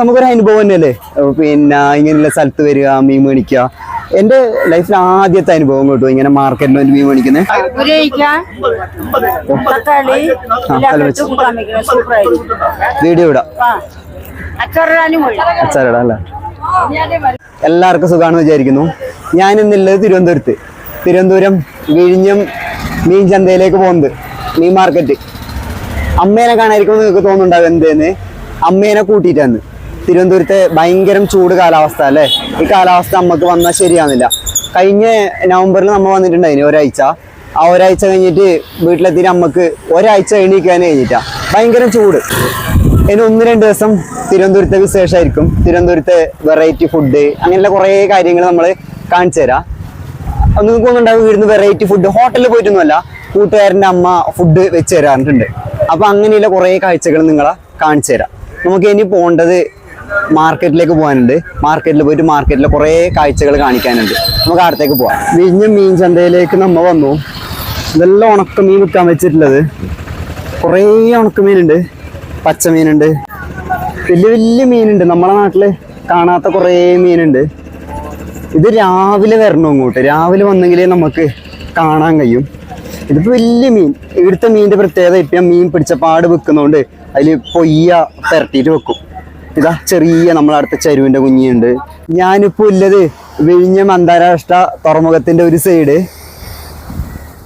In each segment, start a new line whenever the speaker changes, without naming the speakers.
നമുക്കൊരു അനുഭവം തന്നെയല്ലേ? പിന്നെ ഇങ്ങനെയുള്ള സ്ഥലത്ത് വരിക മീൻ മേടിക്കുക. എന്റെ ലൈഫിൽ ആദ്യത്തെ അനുഭവം കേട്ടോ ഇങ്ങനെ മാർക്കറ്റിൽ വന്ന് മീൻ മേടിക്കുന്നത്
സൂപ്പറായിരിക്കും.
വീഡിയോ ഇടാം. അച്ചാറിടാം അല്ലേ? എല്ലാവർക്കും സുഖമാണെന്ന് വിചാരിക്കുന്നു. ഞാൻ ഇന്നുള്ളത് തിരുവനന്തപുരത്ത്. തിരുവനന്തപുരം വിഴിഞ്ഞം മീൻ ചന്തയിലേക്ക് പോകുന്നത്. മീൻ മാർക്കറ്റ് അമ്മേനെ കാണാതിരിക്കുമെന്ന് നിങ്ങൾക്ക് തോന്നുന്നുണ്ടാവും എന്തേന്ന്? അമ്മേനെ കൂട്ടിയിട്ടാണ് തിരുവനന്തപുരത്തെ ഭയങ്കരം ചൂട് കാലാവസ്ഥ അല്ലേ? ഈ കാലാവസ്ഥ നമുക്ക് വന്നാൽ ശരിയാവുന്നില്ല. കഴിഞ്ഞ നവംബറിൽ നമ്മൾ വന്നിട്ടുണ്ടായിന് ഒരാഴ്ച. ആ ഒരാഴ്ച കഴിഞ്ഞിട്ട് വീട്ടിലെത്തിയിട്ട് നമുക്ക് ഒരാഴ്ച എണീക്കാൻ കഴിഞ്ഞിട്ടാ. ഭയങ്കര ചൂട്. ഇനി ഒന്ന് രണ്ട് ദിവസം തിരുവനന്തപുരത്തെ വിശേഷമായിരിക്കും തിരുവനന്തപുരത്തെ വെറൈറ്റി ഫുഡ് അങ്ങനെയുള്ള കുറേ കാര്യങ്ങൾ നമ്മൾ കാണിച്ചു തരാം. നിങ്ങൾക്ക് ഒന്നുണ്ടാവും വീടുന്ന് വെറൈറ്റി ഫുഡ്. ഹോട്ടലിൽ പോയിട്ടൊന്നുമല്ല കൂട്ടുകാരന്റെ അമ്മ ഫുഡ് വെച്ച് തരാറുണ്ട്. അപ്പോൾ അങ്ങനെയുള്ള കുറേ കാഴ്ചകൾ നിങ്ങളെ കാണിച്ചു തരാം. നമുക്ക് ഇനി പോകേണ്ടത് മാർക്കറ്റിലേക്ക് പോകാനുണ്ട്. മാർക്കറ്റിൽ പോയിട്ട് മാർക്കറ്റിലെ കുറേ കാഴ്ചകൾ കാണിക്കാനുണ്ട്. നമുക്ക് അടുത്തേക്ക് പോവാം. വിഴിഞ്ഞ മീൻ ചന്തയിലേക്ക് നമ്മൾ വന്നു. ഇതെല്ലാം ഉണക്കമീൻ വിൽക്കാൻ വെച്ചിട്ടുള്ളത്. കുറേ ഉണക്കമീനുണ്ട് പച്ചമീനുണ്ട് വലിയ വലിയ മീനുണ്ട്. നമ്മുടെ നാട്ടിൽ കാണാത്ത കുറേ മീനുണ്ട്. ഇത് രാവിലെ വരണം ഇങ്ങോട്ട്. രാവിലെ വന്നെങ്കിലേ നമുക്ക് കാണാൻ കഴിയും. ഇതിപ്പോ വലിയ മീൻ. ഇവിടുത്തെ മീന്റെ പ്രത്യേകത ഇപ്പം മീൻ പിടിച്ച പാട് വെക്കുന്നതുകൊണ്ട് അതിൽ പൊയ്യ പെരട്ടിയിട്ട് വെക്കും. ഇതാ ചെറിയ നമ്മളെ അടുത്ത ചരുവിന്റെ കുഞ്ഞിയുണ്ട്. ഞാനിപ്പോ ഉള്ളത് വിഴിഞ്ഞം അന്താരാഷ്ട്ര തുറമുഖത്തിന്റെ ഒരു സൈഡ്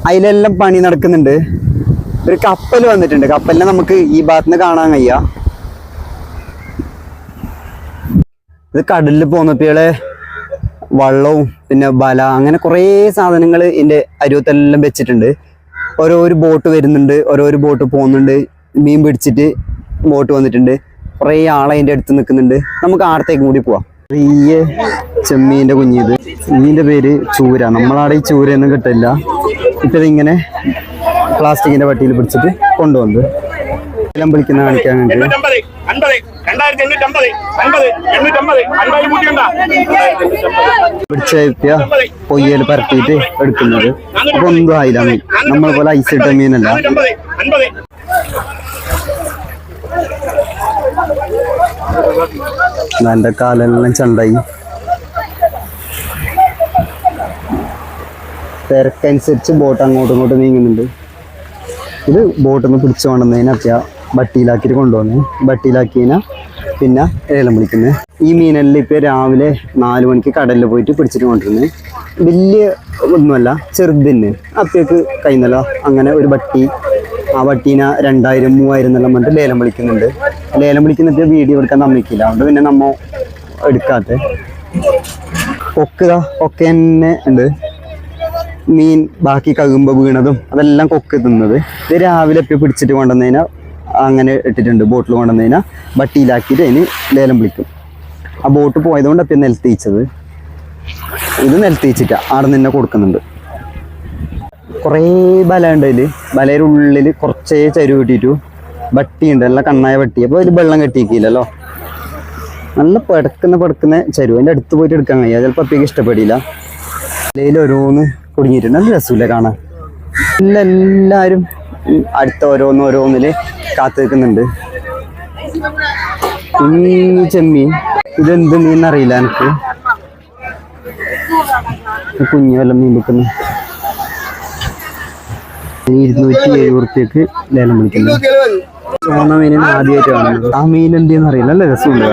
അതിലെല്ലാം പണി നടക്കുന്നുണ്ട്. ഒരു കപ്പൽ വന്നിട്ടുണ്ട്. കപ്പലിനെ നമുക്ക് ഈ ഭാഗത്തുനിന്ന് കാണാൻ കഴിയ ഇത് കടലിൽ പോന്നപ്പോളെ വള്ളവും പിന്നെ ബല അങ്ങനെ കുറേ സാധനങ്ങൾ ഇതിന്റെ അരുവത്തെല്ലാം വെച്ചിട്ടുണ്ട്. ഓരോ ബോട്ട് വരുന്നുണ്ട്. ഓരോ ബോട്ട് പോകുന്നുണ്ട്. മീൻ പിടിച്ചിട്ട് ബോട്ട് വന്നിട്ടുണ്ട്. കുറേ ആളെ അതിന്റെ അടുത്ത് നിൽക്കുന്നുണ്ട്. നമുക്ക് ആടത്തേക്ക് കൂടി പോവാം. ചെറിയ ചെമ്മീന്റെ കുഞ്ഞിത് മീനിന്റെ പേര് ചൂര. നമ്മളാടെ ഈ ചൂരയൊന്നും കിട്ടില്ല ഇപ്പൊ പ്ലാസ്റ്റിക്കിന്റെ പട്ടിയിൽ പിടിച്ചിട്ട് കൊണ്ടുവന്നത്. എല്ലാം വിളിക്കുന്ന കാണിക്കാൻ വേണ്ടി
എണ്ണൂറ്റമ്പത് അൻപത് രണ്ടായിരത്തി എണ്ണൂറ്റമ്പത് അൻപത് എണ്ണൂറ്റമ്പത് അൻപത് കൂട്ടിയുണ്ടോ
പിടിച്ച പൊയ്യൽ പരത്തിയിട്ട് എടുക്കുന്നത്. അപ്പൊ ഒന്നും ആയില്ല. നമ്മളെ പോലെ ഐസ് ഇട്ട മീനല്ല. എന്റെ കാലെല്ലാം ചണ്ടായി. തിരക്കനുസരിച്ച് ബോട്ട് അങ്ങോട്ടും ഇങ്ങോട്ടും നീങ്ങുന്നുണ്ട്. ഇത് ബോട്ടിൽ നിന്ന് പിടിച്ചു കൊണ്ടുവന്നതിനാ ബട്ടിയിലാക്കിയിട്ട് കൊണ്ടുവന്ന്. ബട്ടിയിലാക്കിയതിനാ പിന്നെ ഏലം വിളിക്കുന്നത്. ഈ മീനെല്ലാം ഇപ്പൊ രാവിലെ നാല് മണിക്ക് കടലിൽ പോയിട്ട് പിടിച്ചിട്ട് കൊണ്ടിരുന്നത് വലിയ ഒന്നുമല്ല ചെറുതിന് അപ്പേക്ക് കൈന്നല അങ്ങനെ ഒരു ബട്ടി ആ ബട്ടീന രണ്ടായിരം മൂവായിരം എന്നെല്ലാം പറഞ്ഞിട്ട് ലേലം വിളിക്കുന്നുണ്ട്. ലേലം വിളിക്കുന്നിട്ട് വീഡിയോ എടുക്കാൻ നമ്മിക്കില്ല അതുകൊണ്ട് പിന്നെ നമ്മ എടുക്കാത്ത. കൊക്കുക ഒക്കെ തന്നെ ഉണ്ട്. മീൻ ബാക്കി കകുമ്പ് വീണതും അതെല്ലാം കൊക്ക് തിന്നത്. ഇത് രാവിലെ ഇപ്പം പിടിച്ചിട്ട് കൊണ്ടുവന്നതിനാ അങ്ങനെ ഇട്ടിട്ടുണ്ട് ബോട്ടിൽ കൊണ്ടുവന്നതിനാ ബട്ടിയിലാക്കിയിട്ട് അതിന് ലേലം വിളിക്കും. ആ ബോട്ട് പോയതുകൊണ്ട് അപ്പം നെൽത്തിച്ചത് ഇത് നെൽത്തിച്ചിട്ട ആടെ നിന്നെ കൊടുക്കുന്നുണ്ട്. കുറേ ബല ഉണ്ട് അതിൽ ബലയുടെ ഉള്ളിൽ കുറച്ചേ ചരു കിട്ടിയിട്ടു. വട്ടിയുണ്ട് നല്ല കണ്ണായ വട്ടി. അപ്പോൾ അതിൽ വെള്ളം കെട്ടിക്കില്ലല്ലോ നല്ല പടക്കുന്ന പടക്കുന്ന ചരു അതിന്റെ അടുത്ത് പോയിട്ട് എടുക്കാൻ കഴിയുക ചിലപ്പോൾ അപ്പേക്ക് ഇഷ്ടപ്പെടില്ല. ഇലയിൽ ഓരോന്ന് കുടുങ്ങിയിട്ടുണ്ട്. നല്ല രസമില്ല കാണാൻ. എല്ലാ എല്ലാവരും അടുത്ത ഓരോന്ന് ഓരോന്നിൽ കാത്തു നിൽക്കുന്നുണ്ട്. ചെമ്മീൻ. ഇതെന്ത് മീൻ അറിയില്ല എനിക്ക് കുഞ്ഞു വല്ല മീൻ വെക്കുന്നു ഇരുന്നൂറ്റി എഴുപത് റുപ്യക്ക് ലേലം വിളിക്കുന്നു. സോണ മീനിന് ആദ്യമായിട്ട് കാണുന്നത്. ആ മീൻ എന്തെന്ന് അറിയില്ല അല്ലേ? രസമുണ്ട്.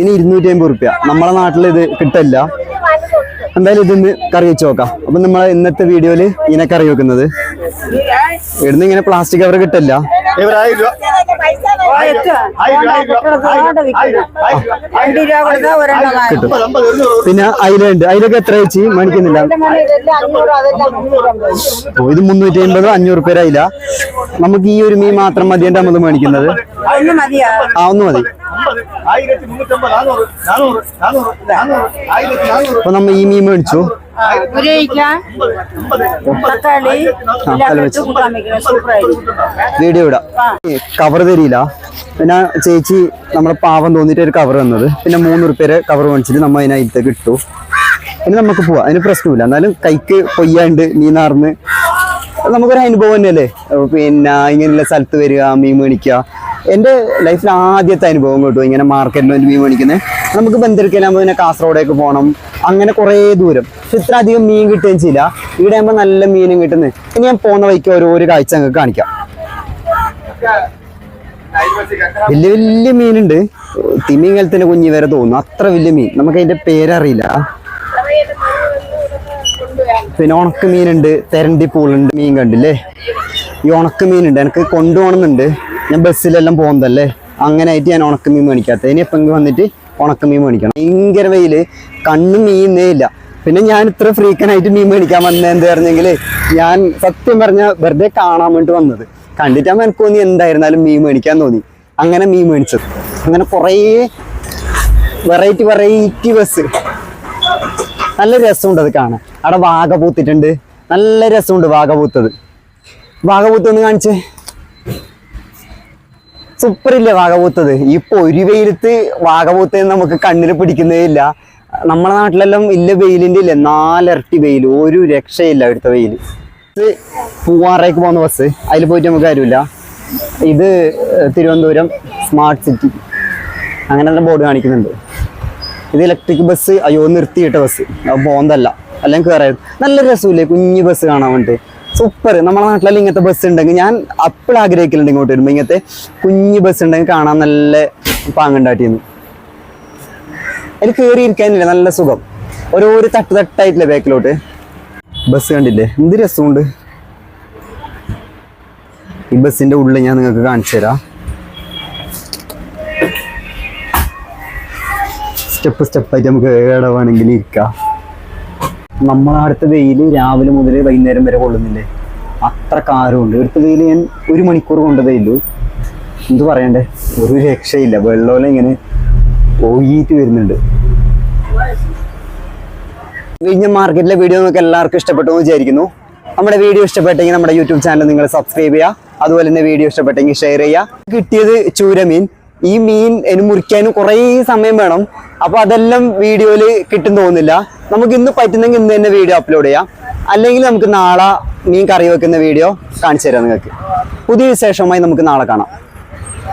ഇനി ഇരുന്നൂറ്റി അമ്പത് റുപ്യ നമ്മളെ നാട്ടിൽ ഇത് കിട്ടില്ല എന്തായാലും ഇതിന്ന് കറി വെച്ച് നോക്കാം. അപ്പൊ നമ്മളെ ഇന്നത്തെ വീഡിയോയിൽ ഇതിനെ കറി വെക്കുന്നത്. ഇവിടുന്ന് ഇങ്ങനെ പ്ലാസ്റ്റിക് കവർ കിട്ടില്ല കിട്ടും പിന്നെ അയിലുണ്ട് അയിലൊക്കെ എത്ര വെച്ച് മേടിക്കുന്നില്ല. ഓ, ഇത് മുന്നൂറ്റി അമ്പത് അഞ്ഞൂറ് പേര് അയില നമുക്ക് ഈ ഒരു മീൻ മാത്രം മതിയായിട്ട് നമ്മൾ മേടിക്കുന്നത്. ആ ഒന്ന് മതി.
ആയിരത്തി മുന്നൂറ്റമ്പത് നാനൂറ് നാനൂറ് നാനൂറ് നാനൂറ് ആയിരത്തി നാനൂറ്.
അപ്പൊ നമ്മ ഈ മീൻ മേടിച്ചു. വീഡിയോ ഇടാം. കവർ തരില്ല പിന്നെ ചേച്ചി നമ്മളെ പാവം തോന്നിട്ട് ഒരു കവർ തന്നത്. പിന്നെ മൂന്ന് റുപ്യരെ കവർ മേടിച്ചിട്ട് നമ്മ അതിനകത്തേക്ക് ഇട്ടു. ഇനി നമുക്ക് പോവാം. അതിന് പ്രശ്നമില്ല. എന്നാലും കൈക്ക് പൊയ്യാണ്ട് മീൻ നാർന്ന്. നമുക്കൊരു അനുഭവം തന്നെയല്ലേ? പിന്നെ ഇങ്ങനെയുള്ള സ്ഥലത്ത് വരിക മീൻ മേടിക്കുക. എന്റെ ലൈഫിൽ ആദ്യത്തെ അനുഭവം കേട്ടോ ഇങ്ങനെ മാർക്കറ്റിൽ ഒരു മീൻ മേടിക്കുന്നത് നമുക്ക് ബന്ധിരിക്കലാകുമ്പോൾ പിന്നെ കാസർഗോഡേക്ക് പോകണം അങ്ങനെ കുറേ ദൂരം. പക്ഷെ ഇത്ര അധികം മീൻ കിട്ടുകയും ചെയ്യില്ല. ഇവിടെ ആകുമ്പോൾ നല്ല മീനും കിട്ടുന്നത് ഇനി ഞാൻ പോകുന്ന വഴിക്ക് ഓരോരോ കാഴ്ച നിങ്ങൾക്ക് കാണിക്കാം. വലിയ വലിയ മീനുണ്ട്. തിമിങ്ങലത്തിന്റെ കുഞ്ഞി വരെ തോന്നുന്നു. അത്ര വലിയ മീൻ. നമുക്ക് അതിന്റെ പേരറിയില്ല. പിന്നെ ഉണക്ക മീനുണ്ട് തെരണ്ടി പൂളുണ്ട് മീൻ കണ്ടില്ലേ? ഈ ഉണക്ക മീനുണ്ട് എനിക്ക് കൊണ്ടുപോകണമെന്നുണ്ട്. ഞാൻ ബസ്സിലെല്ലാം പോകുന്നതല്ലേ? അങ്ങനെ ആയിട്ട് ഞാൻ ഉണക്ക മീൻ മേടിക്കാത്ത ഇനി എപ്പം വന്നിട്ട് ഉണക്ക മീൻ മേടിക്കണം. ഭയങ്കര വെയിൽ കണ്ണും മീനേ ഇല്ല. പിന്നെ ഞാൻ ഇത്ര ഫ്രീക്കനായിട്ട് മീൻ മേടിക്കാൻ വന്നത് എന്താ പറഞ്ഞെങ്കിൽ ഞാൻ സത്യം പറഞ്ഞ വെറുതെ കാണാൻ വേണ്ടി വന്നത്. കണ്ടിട്ടാകുമ്പോൾ എനിക്ക് തോന്നി എന്തായിരുന്നാലും മീൻ മേടിക്കാൻ തോന്നി. അങ്ങനെ മീൻ മേടിച്ചത്. അങ്ങനെ കുറേ വെറൈറ്റി വെറൈറ്റി ബസ് നല്ല രസമുണ്ട് അത് കാണാൻ. അവിടെ വാഗ പൂത്തിട്ടുണ്ട്. നല്ല രസമുണ്ട് വാഗ പൂത്തത്. വാഗ പൂത്തൊന്ന് കാണിച്ചേ. സൂപ്പർ ഇല്ലേ വാഗപൂത്തത് ഇപ്പൊ ഒരു വെയിലത്ത് വാഗപൂത്ത നമുക്ക് കണ്ണിൽ പിടിക്കുന്നേ ഇല്ല. നമ്മുടെ നാട്ടിലെല്ലാം ഇല്ല വെയിലിന്റെ ഇല്ല. നാലിരട്ടി വെയിൽ. ഒരു രക്ഷയില്ല അവിടുത്തെ വെയിൽ പൂവാറേക്ക് പോകുന്ന ബസ് അതിൽ പോയിട്ട് നമുക്ക് കാര്യമില്ല. ഇത് തിരുവനന്തപുരം സ്മാർട്ട് സിറ്റി അങ്ങനെ തന്നെ ബോർഡ് കാണിക്കുന്നുണ്ട്. ഇത് ഇലക്ട്രിക് ബസ് അയ്യോ നിർത്തിയിട്ട ബസ് പോകുന്നതല്ല അല്ലെങ്കിൽ കയറായിരുന്നു നല്ല രസമില്ലേ? കുഞ്ഞു ബസ് കാണാൻ വേണ്ടി സൂപ്പർ. നമ്മുടെ നാട്ടിലെല്ലാം ഇങ്ങനത്തെ ബസ് ഉണ്ടെങ്കിൽ ഞാൻ അപ്പോൾ ആഗ്രഹിക്കലുണ്ട് ഇങ്ങോട്ട് വരുമ്പോൾ ഇങ്ങനത്തെ കുഞ്ഞു ബസ് ഉണ്ടെങ്കിൽ കാണാൻ നല്ല പാങ്ങുണ്ടായിട്ടിരുന്നു. അതിൽ കയറിയിരിക്കാനില്ല നല്ല സുഖം. ഓരോരു തട്ട് തട്ടായിട്ടില്ല ബാക്കിലോട്ട് ബസ് കണ്ടില്ലേ? എന്ത് രസമുണ്ട്? ഈ ബസ്സിന്റെ ഉള്ളിൽ ഞാൻ നിങ്ങൾക്ക് കാണിച്ചു തരാം. സ്റ്റെപ്പ് സ്റ്റെപ്പായിട്ട് നമുക്ക് വേണമെങ്കിലും ഇരിക്കാം. നമ്മളെ അടുത്ത വെയിൽ രാവിലെ മുതൽ വൈകുന്നേരം വരെ കൊള്ളുന്നില്ലേ? അത്ര കാരമുണ്ട് ഇവിടുത്തെ വെയിൽ ഞാൻ ഒരു മണിക്കൂർ കൊണ്ടതേ ഉള്ളൂ എന്ത് പറയണ്ടേ? ഒരു രക്ഷയില്ല. വെള്ളമെല്ലാം ഇങ്ങനെ ഒഴുകിയിട്ട് വരുന്നുണ്ട്. വിഴിഞ്ഞ മാർക്കറ്റിലെ വീഡിയോ നമുക്ക് എല്ലാവർക്കും ഇഷ്ടപ്പെട്ടു എന്ന് വിചാരിക്കുന്നു. നമ്മുടെ വീഡിയോ ഇഷ്ടപ്പെട്ടെങ്കിൽ നമ്മുടെ യൂട്യൂബ് ചാനൽ നിങ്ങൾ സബ്സ്ക്രൈബ് ചെയ്യുക. അതുപോലെ തന്നെ വീഡിയോ ഇഷ്ടപ്പെട്ടെങ്കിൽ ഷെയർ ചെയ്യുക. കിട്ടിയത് ചൂരമീൻ. ഈ മീൻ ഇനി മുറിക്കാനും കുറേ സമയം വേണം. അപ്പോൾ അതെല്ലാം വീഡിയോയിൽ കിട്ടും തോന്നുന്നില്ല. നമുക്ക് ഇന്ന് പറ്റുന്നെങ്കിൽ ഇന്ന് തന്നെ വീഡിയോ അപ്ലോഡ് ചെയ്യാം. അല്ലെങ്കിൽ നമുക്ക് നാളെ മീൻ കറി വെക്കുന്ന വീഡിയോ കാണിച്ചു തരാം നിങ്ങൾക്ക്. പുതിയ വിശേഷമായി നമുക്ക് നാളെ കാണാം.